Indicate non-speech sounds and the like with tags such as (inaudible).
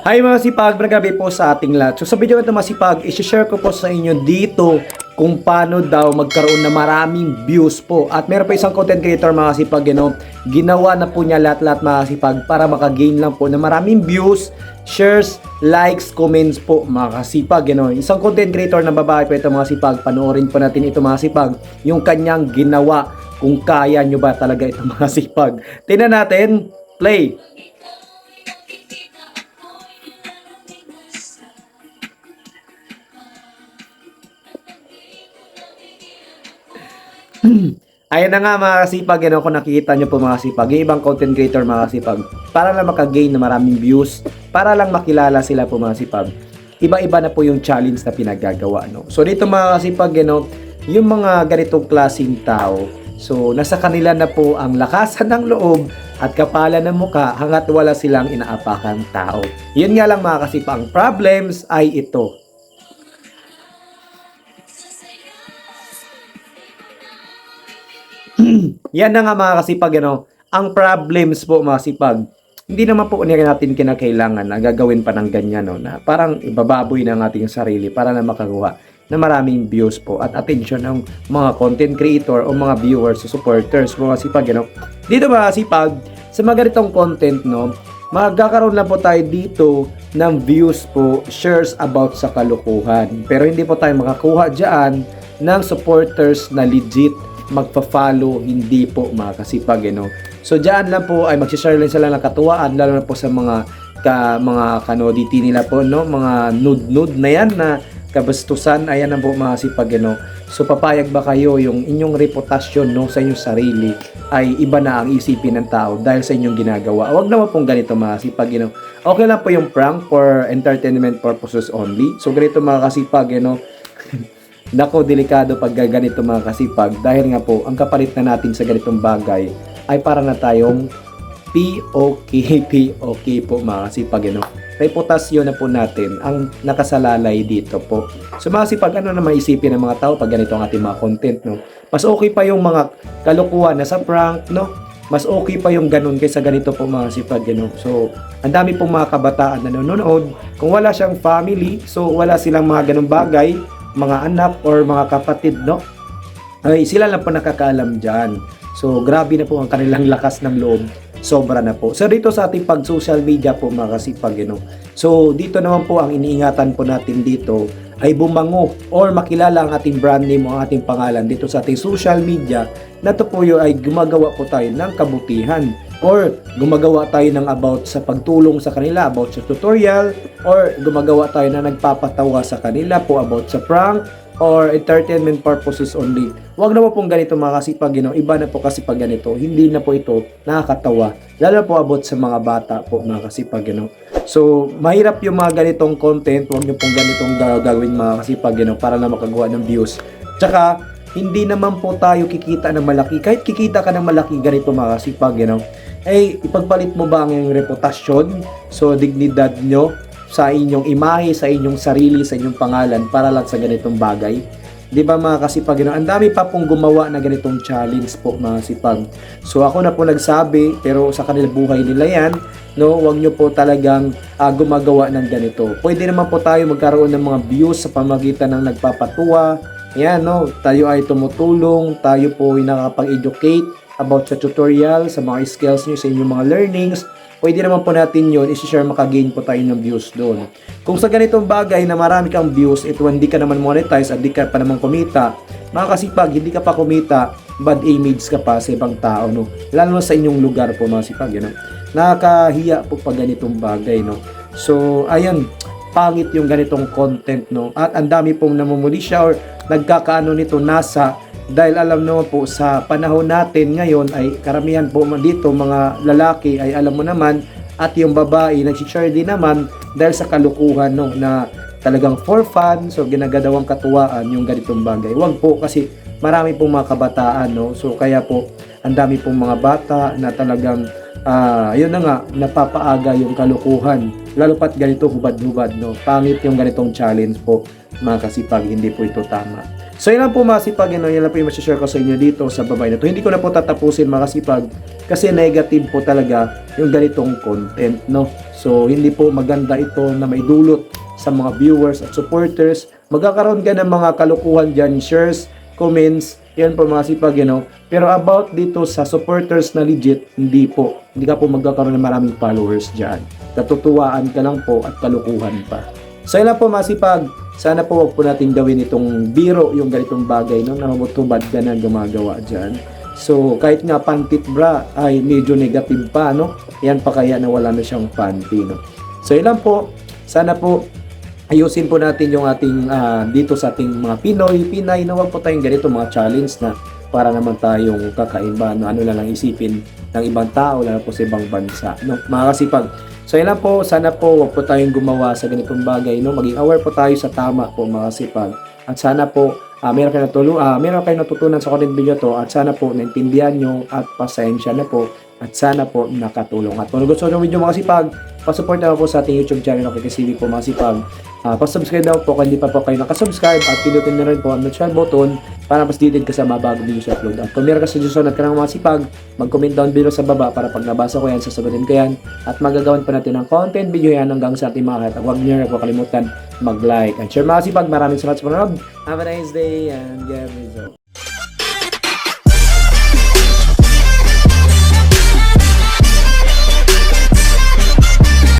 Hi mga sipag, magabi po sa ating lahat. So sa video na ito mga sipag, isi-share ko po sa inyo dito kung paano daw magkaroon ng maraming views po. At meron pa isang content creator mga sipag, you know, ginawa na po niya lahat-lahat mga sipag para makagain lang po ng maraming views, shares, likes, comments po mga kasipag. You know. Isang content creator na babae po ito mga sipag, panoorin po natin ito mga sipag, yung kanyang ginawa kung kaya nyo ba talaga ito (laughs) mga sipag. Tingnan natin, play! (clears throat) Ayan na nga mga kasipag, yan ako nakikita nyo po mga kasipag, yung ibang content creator mga kasipag, para lang makagain na maraming views, para lang makilala sila po mga kasipag. Iba-iba na po yung challenge na pinagagawa. No? So dito mga kasipag, you know, yung mga ganitong klaseng tao, so nasa kanila na po ang lakasan ng loob at kapalan ng muka hanggat wala silang inaapakang tao. Yun nga lang mga kasipag, ang problems ay ito. (clears throat) Yan na nga mga kasipag, ano, ang problems po mga kasipag, hindi naman po natin kinakailangan na gagawin pa ng ganyan, no, na parang ibababoy ng ating sarili para na makakuha na maraming views po at attention ng mga content creator o mga viewers o supporters mga kasipag, know. Dito mga kasipag, sa mga ganitong content, no, magkakaroon lang po tayo dito ng views po, shares about sa kalukuhan. Pero hindi po tayo makakuha dyan ng supporters na legit magpa-follow, hindi po mga kasipag, you know. So, dyan lang po ay mag-share lang sila ng katuwaan, lalo na po sa mga ka, mga kanodity nila po, no? Mga nude-nude na yan na kabastusan, ayan na po mga kasipag, you know. So, papayag ba kayo yung inyong reputasyon, no, sa inyong sarili ay iba na ang isipin ng tao dahil sa inyong ginagawa. Huwag naman pong ganito mga kasipag, you know. Okay lang po yung prank for entertainment purposes only. So, ganito mga kasipag, you know. Nako, delikado pag ganito mga kasipag dahil nga po, ang kapalit na natin sa ganitong bagay ay para na tayong POK, (laughs) POK po mga kasipag, ano? Reputasyon na po natin ang nakasalalay dito po. So mga kasipag, ano na maisipin ng mga tao pag ganito ang ating mga content, no? Mas okay pa yung mga kalukuhan na sa prank, no? Mas okay pa yung ganun kaysa ganito po mga kasipag, ano? So, ang dami pong mga kabataan na nanonood. Kung wala siyang family, so wala silang mga ganung bagay, mga anak or mga kapatid, no? Ay, sila lang po nakakaalam dyan. So, grabe na po ang kanilang lakas ng loob. Sobra na po. So, dito sa ating pag-social media po, mga kasipag, you know. So, dito naman po ang iniingatan po natin dito ay bumango or makilala ang ating brand name o ang ating pangalan dito sa ating social media na to po ay gumagawa po tayo ng kabutihan or gumagawa tayo ng about sa pagtulong sa kanila about sa tutorial or gumagawa tayo na nagpapatawa sa kanila po about sa prank or entertainment purposes only. Huwag naman pong ganito mga kasipag, you know, iba na po kasi pag ganito, hindi na po ito nakakatawa. Lalo po about sa mga bata po mga kasipag, you know. So, mahirap yung mga ganitong content, huwag nyo pong ganitong gagawin mga kasipag, you know, para na makagawa ng views. Tsaka, hindi naman po tayo kikita ng malaki. Kahit kikita ka ng malaki ganito mga kasipag, you know, eh, ipagpalit mo ba ang iyong reputasyon? So, dignidad nyo sa inyong imahe, sa inyong sarili, sa inyong pangalan para lang sa ganitong bagay. 'Di ba mga kasipag, ang dami pa pong gumawa na ganitong challenge po mga sipag. So ako na po nagsabi, pero sa kanila buhay nila 'yan, no? Huwag niyo po talagang ah, gumagawa ng ganito. Pwede naman po tayo magkaroon ng mga views sa pamagitan ng nagpapatuwa. Yan, no? Tayo ay tumutulong, tayo po ay nakakapag-educate about sa tutorial, sa mga skills niyo, sa inyong mga learnings, pwede naman po natin yun, isi-share makagain po tayo ng views doon. Kung sa ganitong bagay na marami kang views, ito hindi ka naman monetize at di ka pa naman kumita, mga kasipag, hindi ka pa kumita, bad image ka pa sa ibang tao, no? Lalo sa inyong lugar po, mga sipag, yun, no? Nakakahiya po pag ganitong bagay, no? So, ayun, pangit yung ganitong content, no? At ang dami pong namumuli siya or nagkakaano nito nasa. Dahil alam naman po sa panahon natin ngayon ay karamihan po dito mga lalaki ay alam mo naman at yung babae nagsishare din naman dahil sa kalukuhan no? Na talagang for fun so ginagadawang katuwaan yung ganitong bagay. Wag po kasi marami pong mga kabataan no? So kaya po ang dami pong mga bata na talagang ah yun na nga napapaaga yung kalukuhan lalo pat ganito hubad-hubad no pangit yung ganitong challenge po mga kasipag hindi po ito tama So yun lang po mga sipag, yun, yun lang po yung masashare ko sa inyo dito sa babae na to. Hindi ko na po tatapusin mga sipag kasi negative po talaga yung ganitong content, no? So, hindi po maganda ito na may dulot sa mga viewers at supporters. Magkakaroon ka ng mga kalukuhan dyan, shares, comments, yan po mga sipag, you know. Pero about dito sa supporters na legit, hindi po. Hindi ka po magkakaroon ng maraming followers dyan. Katutuwaan ka lang po at kalukuhan pa. So, yun lang po mga sipag. Sana po wag po natin gawin itong biro, yung ganitong bagay, no? Na mamutubad ka na gumagawa dyan. So, kahit nga pantit bra ay medyo negative pa, no? Yan pa kaya na wala na siyang panty, no? So, lang po. Sana po ayusin po natin yung ating ah, dito sa ating mga Pinoy, Pinay, na wag po tayong ganito mga challenge na para naman tayong kakaiba, no? ano na lang isipin ng ibang tao, lalo po sa ibang bansa. No? Mga kasipag, So yun lang po, sana po wag po tayong gumawa sa ganitong bagay, no? Maging aware po tayo sa tama po mga kasipag. At sana po ah meron kayo natulong, ah meron kayo natutunan sa content video to at sana po naintindihan nyo at pasensya na po at sana po nakatulong. At kung gusto nyo video mga kasipag, pasupport naman po sa ating YouTube channel ng KKCB po mga kasipag. Ah, pasubscribe daw po kung hindi pa po kayo nakasubscribe at pinutin na rin po ang notification button para mas detailed ka sa mga bagong video sa upload. At kung meron ka suggestion at kanang mga sipag, mag-comment down below sa baba para pag nabasa ko yan, sasagutin ko yan. At magagawan pa natin ng content video yan hanggang sa ating mga At huwag niyo na po kalimutan mag-like and share mga sipag. Maraming salamat sa panonood. Have a nice day and get results.